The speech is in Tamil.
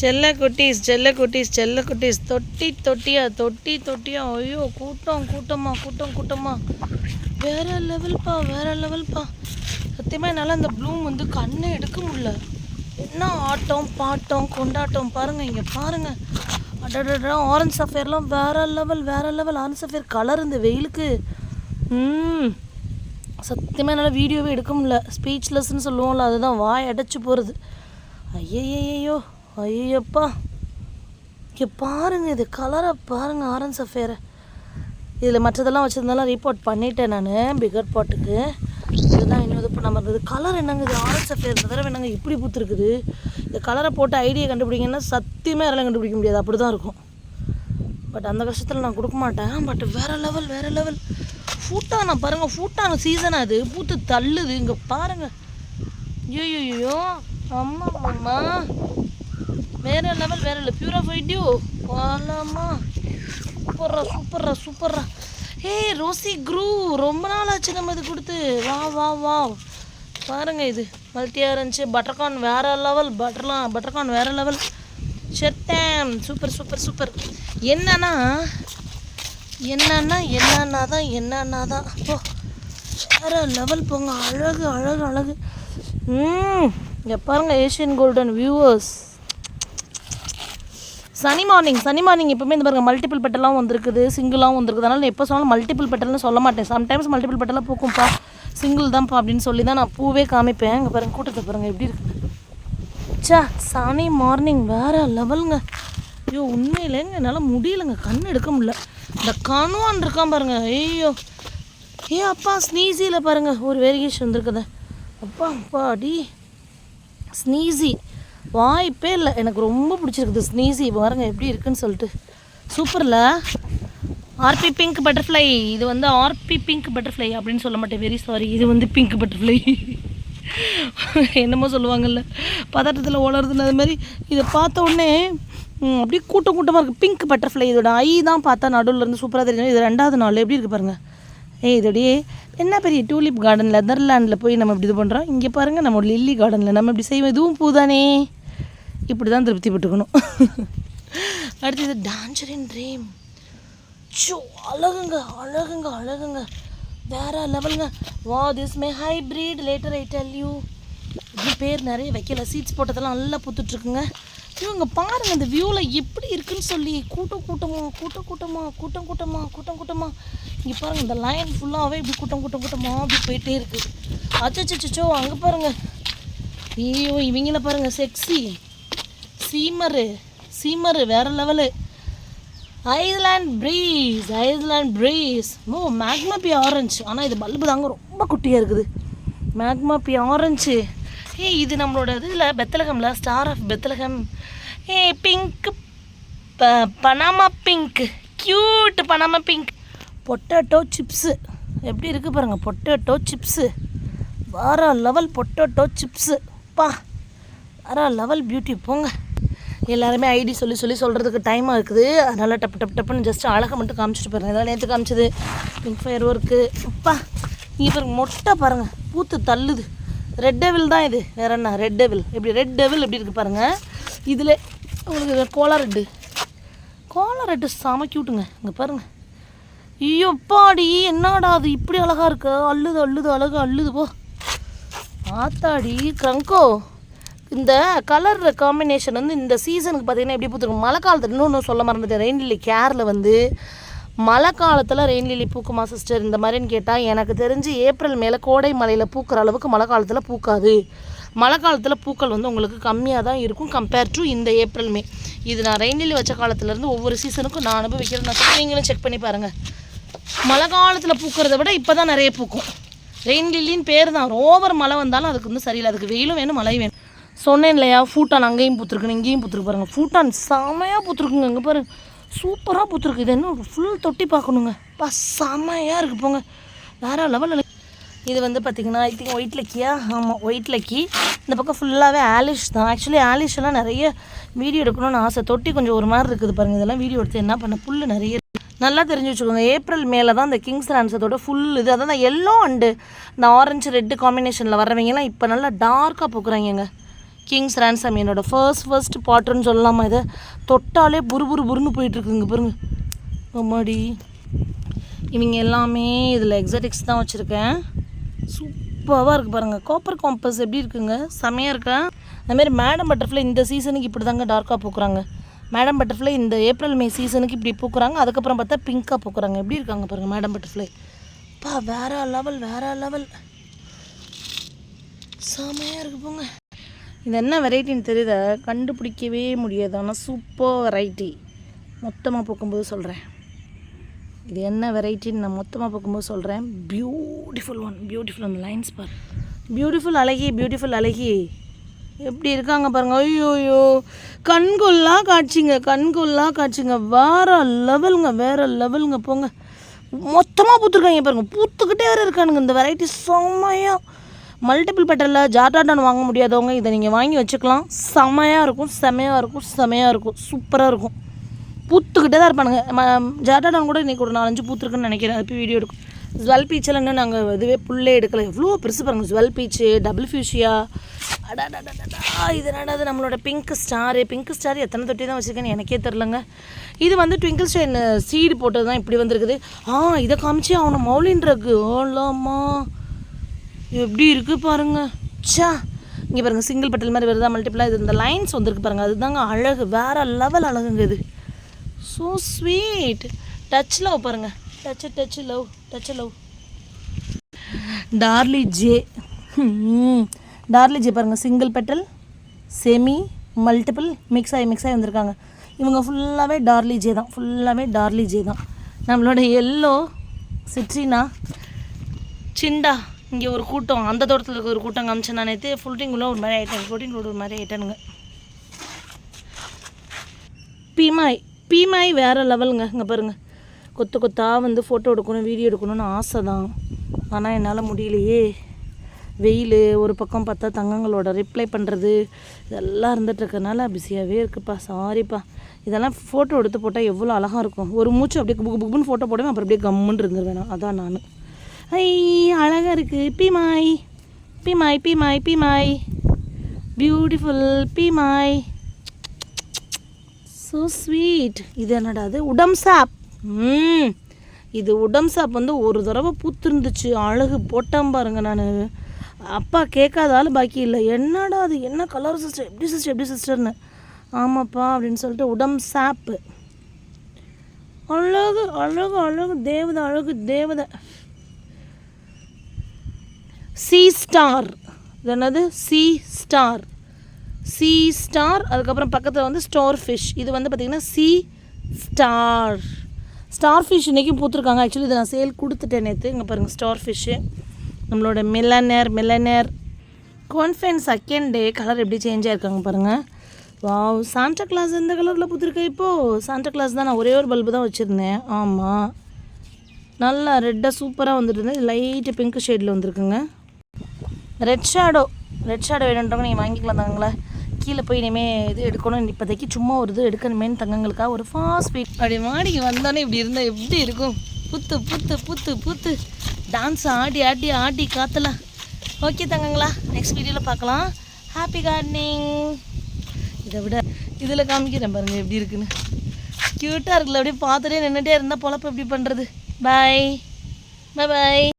செல்ல குட்டீஸ் செல்ல குட்டீஸ் செல்ல குட்டீஸ். தொட்டி தொட்டியா தொட்டி தொட்டியா. ஐயோ கூட்டம் கூட்டமா கூட்டம் கூட்டமா. வேற லெவல்ப்பா வேற லெவல்ப்பா சத்தியமாக என்னால் அந்த ப்ளூம் வந்து கண்ணை எடுக்க முடியல. என்ன ஆட்டம் பாட்டம் கொண்டாட்டம். பாருங்கள் இங்கே பாருங்கள் அடடா ஆரஞ்ச் சஃபேர்லாம் வேற லெவல் வேற லெவல். ஆரஞ்ச் சஃபேர் கலர் இந்த வெயிலுக்கு. ம். சத்தியமாக என்னால் வீடியோவே எடுக்க முடியல. ஸ்பீச்லெஸ்ன்னு சொல்லுவோம்ல அதுதான் வாய் அடைச்சி போகிறது ஐயையோ ஐயப்பா. இங்கே பாருங்கள் இது கலரை பாருங்கள் ஆரஞ்ச் சஃபேரை இதில் மற்றதெல்லாம் வச்சுருந்தாலும் ரீபோர்ட் பண்ணிட்டேன் நான் பிகர் பாட்டுக்கு இதுதான் இன்னும் இது பண்ணாமல் இருந்தது. கலர் என்னங்க இது? ஆரஞ்ச் சஃபேர் இந்த தடவை என்னங்க இப்படி பூத்துருக்குது? இந்த கலரை போட்டு ஐடியை கண்டுபிடிங்கன்னா சத்தியமே அதெல்லாம் கண்டுபிடிக்க முடியாது. அப்படி தான் இருக்கும். பட் அந்த கஷ்டத்தில் நான் கொடுக்க மாட்டேன். பட் வேறு லெவல் வேறு லெவல் ஃபூட்டான பாருங்கள் ஃபூட்டான சீசன் அது பூத்து தள்ளுது. இங்கே பாருங்க. ஐயோ அம்மா அம்மா. வேற லெவல் வேற இல்லை பியூரிஃபைட்யூ போலாமா சூப்பர்ரா சூப்பர்ரா சூப்பர்ரா. ஏய் ரோசி குரூ ரொம்ப நாள் ஆச்சு நம்ம இது கொடுத்து. வா வா வா. பாருங்க இது. மல்டியாக இருந்துச்சு. பட்டர்கார்ன் வேற லெவல் பட்டர்லாம் பட்டர்கார்ன் வேற லெவல் செத்தேன். Super super super. என்னன்னா என்னன்னா என்னன்னா தான் என்னன்னா தான். ஓ வேற லெவல் போங்க. அழகு அழகு அழகு. ம். இங்கே பாருங்கள் Asian golden viewers sunny morning sunny morning எப்பவுமே இந்த பாருங்க மல்டிபிள் பெட்டெல்லாம் வந்திருக்குது சிங்கிளாகவும் வந்திருக்குது. அதனால் எப்போ சொன்னாலும் மல்டிபிள் பெட்டல்னு சொல்ல மாட்டேன். சம்டைம்ஸ் மல்டிபிள் பெட்டெல்லாம் பூக்கும்ப்பா. சிங்கிள் தான்ப்பா அப்படின்னு சொல்லி தான் நான் பூவே காமிப்பேன். இங்கே பாருங்க கூட்டத்தை பாருங்க எப்படி இருக்குது. சா சனி மார்னிங் வேற லெவலுங்க. ஐயோ உண்மையிலேங்க என்னால் முடியலங்க. கண் எடுக்க முடியல. இந்த கணுவான் இருக்கான் பாருங்க. ஐயோ. ஏ அப்பா ஸ்னீசியில் பாருங்க. ஒரு வேரியேஷன் வந்துருக்குது. அப்பா அப்பா அடி ஸ்னீசி வாய்ப்பே இல்லை. எனக்கு ரொம்ப பிடிச்சிருக்குது ஸ்னீசி பாருங்க எப்படி இருக்குன்னு சொல்லிட்டு. சூப்பரில் ஆர்பி பிங்க் பட்டர்ஃப்ளை இது வந்து ஆர்பி பிங்க் பட்டர்ஃப்ளை அப்படின்னு சொல்ல மாட்டேன். வெரி சாரி இது வந்து பிங்க் பட்டர்ஃப்ளை என்னமோ சொல்லுவாங்கல்ல. பதட்டத்தில் வளருதுன்னு அது மாதிரி. இதை பார்த்த உடனே அப்படியே கூட்டம் கூட்டமாக இருக்குது பிங்க் பட்டர்ஃப்ளை இதோட ஐ தான் பார்த்தா நடுவில் இருந்து சூப்பராக தெரியும் இது ரெண்டாவது நாள். எப்படி இருக்குது பாருங்கள் ஏய் இதோடையே என்ன பெரிய டூலிப் கார்டன் நெதர்லாண்டில் போய் நம்ம இப்படி இது பண்ணுறோம் இங்கே பாருங்கள் நம்ம லில்லி கார்டனில் நம்ம இப்படி செய்வோம். இதுவும் பூதானே இப்படி தான் திருப்தி பட்டுக்கணும் அடுத்தது டான்ஜரின் ட்ரீம் ஷோ அழகுங்க அழகுங்க அழகுங்க. வேற லெவலுங்க வா this my hybrid later I tell you இது பேர் நிறைய வைக்கல. சீட்ஸ் போட்டதெல்லாம் நல்லா பூத்துட்ருக்குங்க. இவங்க பாருங்க இந்த வியூவில் எப்படி இருக்குன்னு சொல்லி. கூட்டம் கூட்டமா கூட்டம் கூட்டமா கூட்டம் கூட்டமா கூட்டம் கூட்டமா. இங்கே பாருங்க இந்த லைன் ஃபுல்லாகவே இப்படி கூட்டம் கூட்டம் கூட்டமா அப்படி போயிட்டே இருக்குது அச்சோ அச்சோ அங்கே பாருங்க. ஐயோ இவங்கள பாருங்க செக்ஸி சீமரு சீமரு வேற level. Island breeze island breeze ஓ மேக்மா பி ஆரஞ்சு ஆனால் இது பல்பு தாங்க ரொம்ப குட்டியாக இருக்குது. மேக்மா பி ஆரஞ்சு ஏ இது நம்மளோட இதில் பெத்தலகம்ல ஸ்டார் ஆஃப் பெத்தலகம். ஏ பிங்க் ப Panama pink cute Panama pink potato chips எப்படி இருக்குது பாருங்கள் பொட்டேட்டோ சிப்ஸு வேற லெவல் பொட்டேட்டோ சிப்ஸு பா வேற லெவல் பியூட்டி போங்க. எல்லாருமே ஐடி சொல்லி சொல்லி சொல்கிறதுக்கு டைமாக இருக்குது. அதனால் டப்பு டப்பு டப்புன்னு ஜஸ்ட் அழகை மட்டும் காமிச்சிட்டு போயிருங்க இதெல்லாம் நேற்று காமிச்சது. பிங்க் ஃபயர் ஒர்க்கு அப்பா இங்கே பாருங்க மொட்டை பாருங்கள் பூத்து தள்ளுது. ரெட் டெவில் தான் இது. வேற என்ன? ரெட் டெவில் இப்படி ரெட் டெவில் எப்படி இருக்குது பாருங்கள் இதில் உங்களுக்கு கோலா ரெட்டு கோலா ரெட்டு செம கியூட்டுங்க இங்கே பாருங்கள் ஐயோப்பாடி என்னடா அது? இப்படி அழகாக இருக்கு. அள்ளுது அள்ளுது அழகு அள்ளுது போ. ஆத்தாடி க்ரங்கோ இந்த கலர் காம்பினேஷன் வந்து இந்த சீசனுக்கு பார்த்தீங்கன்னா எப்படி பூத்துருக்கும் மழை காலத்தில் இன்னொன்று சொல்ல மறந்துட்டு ரெயின் லில்லி கேரில் வந்து மழை காலத்தில் ரெயின் லில்லி பூக்குமா சிஸ்டர் இந்த மாதிரின்னு கேட்டால் எனக்கு தெரிஞ்சு ஏப்ரல் மேலே கோடை மலையில் பூக்கிற அளவுக்கு மழை காலத்தில் பூக்காது. மழை காலத்தில் பூக்கள் வந்து உங்களுக்கு கம்மியாக தான் இருக்கும் கம்பேர் டு இந்த ஏப்ரல் மே இது நான் ரெயின் லில்லி வச்ச காலத்துலேருந்து ஒவ்வொரு சீசனுக்கும் நான் அனுபவிக்கிறேன். நான் சொல்லி நீங்களும் செக் பண்ணி பாருங்கள் மழை காலத்தில் பூக்கிறத விட இப்போ தான் நிறைய பூக்கும். ரெயின் லில்லின்னு பேர் தான். ஓவர் மழை வந்தாலும் அதுக்கு வந்து சரியில்லை. அதுக்கு வெயிலும் வேணும் மழையும் வேணும். சொன்னேன் இல்லையா ஃபூட்டான் அங்கேயும் பூத்துருக்குன்னு இங்கேயும் பூத்துருக்கு பாருங்க. ஃபூட்டான் செமையாக பூத்துருக்குங்க இங்கே பாருங்க சூப்பராக பூத்துருக்கு. இது என்ன ஃபுல் தொட்டி பார்க்கணுங்க. பா செமையாக இருக்குது போங்க. வேறு லெவலில் இது வந்து பார்த்திங்கன்னா ஐ திங்க் ஒயிட் லக்கியா ஆமாம் ஒயிட் லக்கி இந்த பக்கம் ஃபுல்லாகவே ஆலிஷ் தான். ஆக்சுவலி ஆலிஷ் எல்லாம் நிறைய வீடியோ எடுக்கணும்னு ஆசை. தொட்டி கொஞ்சம் ஒரு மாதிரி இருக்குது பாருங்கள் இதெல்லாம் வீடியோ எடுத்து என்ன பண்ண புல் நிறைய நல்லா தெரிஞ்சு வச்சுக்கோங்க. ஏப்ரல் மேலே தான் இந்த கிங்ஸ் ரான்ஸத்தோட ஃபுல் இது. அதான் எல்லோ அண்டு இந்த ஆரஞ்சு ரெட்டு காம்பினேஷனில் வரவங்கலாம் இப்போ நல்லா டார்க்காக பூக்குறாங்கங்க. கிங்ஸ் ரேன்சம் என்னோட ஃபர்ஸ்ட் ஃபர்ஸ்ட் பாட்டுன்னு சொல்லலாமா இதை? தொட்டாலே புரு புரு புருன்னு போயிட்டுருக்குங்க பாருங்க. அம்மாடி. இவங்க எல்லாமே இதில் எக்ஸாட்டிக்ஸ் தான் வச்சுருக்கேன். சூப்பராக இருக்குது பாருங்கள் காப்பர் காம்பஸ் எப்படி இருக்குங்க? செமையாக இருக்கா? அதுமாரி மேடம் பட்டர்ஃப்ளை இந்த சீசனுக்கு இப்படி தாங்க டார்க்காக பூக்குறாங்க. மேடம் பட்டர்ஃப்ளை இந்த ஏப்ரல் மே சீசனுக்கு இப்படி பூக்குறாங்க. அதுக்கப்புறம் பார்த்தா பிங்க்காக பூக்குறாங்க. எப்படி இருக்காங்க பாருங்கள் மேடம் பட்டர்ஃப்ளை பா வேற லெவல் வேற லெவல் செமையாக இருக்குது போங்க. இது என்ன வெரைட்டின்னு தெரியுத? கண்டுபிடிக்கவே முடியாது. ஆனால் சூப்பர் வெரைட்டி. மொத்தமாக பூக்கும்போது சொல்கிறேன் இது என்ன வெரைட்டின்னு நான் மொத்தமாக பார்க்கும்போது சொல்கிறேன் பியூட்டிஃபுல் ஒன் பியூட்டிஃபுல் அந்த லைன்ஸ் பார். பியூட்டிஃபுல் அழகி பியூட்டிஃபுல் அழகி. எப்படி இருக்காங்க பாருங்க. ஐயோயோ. கண்கொல்லா காட்சிங்க. கண்கொல்லா காட்சிங்க. வேற லெவலுங்க. வேற லெவலுங்க. போங்க. மொத்தமாக பூத்துருக்காங்க பாருங்கள் பூத்துக்கிட்டே வேற இருக்கானுங்க. இந்த வெரைட்டி செம்மையாக மல்டிபிள் பெட்டரில் ஜார்டான் வாங்க முடியாதவங்க இதை நீங்கள் வாங்கி வச்சுக்கலாம். செம்மையாக இருக்கும் செமையாக இருக்கும் செமையாக இருக்கும். சூப்பராக இருக்கும். பூத்துக்கிட்டே தான் இருப்பானுங்க. ஜார்டான் கூட இன்றைக்கி ஒரு நாலஞ்சு பூத்துருக்குன்னு நினைக்கிறேன். அது வீடியோ எடுக்கும். ஜுவல் பீச்சில் இன்னும் நாங்கள் இதுவே புல்லே எடுக்கலை. எவ்வளோ பெருசு பாருங்கள் ஜுவல் பீச்சு டபுள் ஃபியூஷியா அடாடாடாடா இது என்னடாது நம்மளோட பிங்க் ஸ்டாரு பிங்க் ஸ்டார் எத்தனை தொட்டி தான் வச்சுருக்கேன்னு எனக்கே தெரிலங்க இது வந்து ட்விங்கிள் ஸ்டைன் சீடு போட்டது தான் இப்படி வந்திருக்குது. ஆ இதை காமிச்சு அவனை மௌலின்றக்கு ஓலாமா எப்படி இருக்கு பாருங்க. ச்சா. இங்கே பாருங்க சிங்கிள் பெட்டல் மாதிரி வருதா மல்டிப்ளா இது இந்த லைன்ஸ் வந்திருக்கு பாருங்க. அதுதாங்க அழகு. வேற லெவல் அழகுங்க இது. ஸோ ஸ்வீட் டச் லவ் பாருங்க. Touch touch love touch love டார்லி ஜே டார்லி ஜே பாருங்க. Single petal semi multiple mix ஆகி மிக்ஸ் ஆகி வந்திருக்காங்க. இவங்க ஃபுல்லாகவே டார்லி ஜே தான். ஃபுல்லாகவே டார்லி ஜே தான். நம்மளோட எல்லோ சிட்ரினா சிண்டா இங்கே ஒரு கூட்டம் அந்த தோட்டத்தில் இருக்க ஒரு கூட்டம் காமிச்சு நான் நேற்று ஃபுல்ட்டிங்குள்ளே ஒரு மாதிரி ஆகிட்டேன் ஃபுல்ட்டிங் ஒரு மாதிரி ஆகிட்டானுங்க பீமாய் பீமாய் வேறு லெவலுங்க இங்கே பாருங்கள் கொத்து கொத்தாக வந்து ஃபோட்டோ எடுக்கணும் வீடியோ எடுக்கணும்னு ஆசை தான் ஆனால் என்னால் முடியலையே. வெயில் ஒரு பக்கம் பார்த்தா தங்கங்களோட ரிப்ளை பண்ணுறது இதெல்லாம் இருந்துட்டு இருக்கறனால பிஸியாகவே இருக்குப்பா. சாரிப்பா இதெல்லாம் ஃபோட்டோ எடுத்து போட்டால் எவ்வளோ அழகாக இருக்கும். ஒரு மூச்சு அப்படியே புக்கு புக்குன்னு ஃபோட்டோ போடுவேன் அப்புறம் அப்படியே கம்முன்னு இருந்துருவேன் நான். அதான் நான். ஐ அழகாக இருக்குது பீமாய் பீமாய் பீமாய் பீமாய் பியூட்டிஃபுல் பீமாய் ஸோ ஸ்வீட் இது என்னடா அது? உடம் சாப். ம். இது உடம் சாப் வந்து ஒரு தடவை பூத்துருந்துச்சு. அழகு போட்டான் பாருங்க நான். அப்பா கேட்காத ஆள் பாக்கி இல்லை. என்னடா அது? என்ன கலர் சிஸ்டர் எப்படி சிஸ்டர் எப்படி சிஸ்டர்னு ஆமாப்பா அப்படின்னு சொல்லிட்டு உடம் சாப்பு அழகு அழகு அழகு. தேவதை அழகு தேவதை. சி ஸ்டார் இது என்னது? சி ஸ்டார் சி ஸ்டார் அதுக்கப்புறம் பக்கத்தில் வந்து ஸ்டார் ஃபிஷ் இது வந்து பார்த்திங்கன்னா சி ஸ்டார் ஸ்டார் ஃபிஷ் இன்றைக்கும் பூத்துருக்காங்க. ஆக்சுவலி இதை நான் சேல் கொடுத்துட்டேன் நேற்று இங்கே பாருங்கள் ஸ்டார் ஃபிஷ்ஷு நம்மளோட மில்லனர் மில்லனர் கான்ஃபென் செகண்ட் டே கலர் எப்படி சேஞ்ச் ஆகிருக்காங்க பாருங்கள் வாவ் சாண்டா கிளாஸ் எந்த கலரில் பூத்துருக்கா இப்போது சாண்டா கிளாஸ் தான் நான் ஒரே ஒரு பல்பு தான் வச்சுருந்தேன். ஆமாம் நல்லா ரெட்டாக சூப்பராக வந்துட்டு இருந்தேன் லைட்டு பிங்க் ஷேடில் வந்திருக்குங்க. ரெட் ஷேடோ ரெட் ஷேடோ வேணுன்றவங்க நீங்கள் வாங்கிக்கலாம் தாங்களா கீழே போய் இனிமேல் இது எடுக்கணும். இப்போதைக்கு சும்மா ஒரு இது எடுக்கணுமேனு தங்கங்களுக்காக ஒரு ஃபாஸ்ட் வெயிட் அப்படி மாடிக்கு வந்தோன்னே இப்படி இருந்தால் எப்படி இருக்கும்? புத்து புத்து புத்து புத்து. டான்ஸ் ஆடி ஆடி ஆடி காத்தலாம் ஓகே தங்கங்களா நெக்ஸ்ட் வீடியோவில் பார்க்கலாம். ஹாப்பி கார்டனிங் இதை விட இதில் காமிக்கிறேன் பாருங்கள் எப்படி இருக்குன்னு. க்யூட்டாக இருக்குல்ல அப்படியே பார்த்துட்டே நின்றுட்டே இருந்தால் பொழப்பு எப்படி பண்ணுறது பாய் பாய் பாய்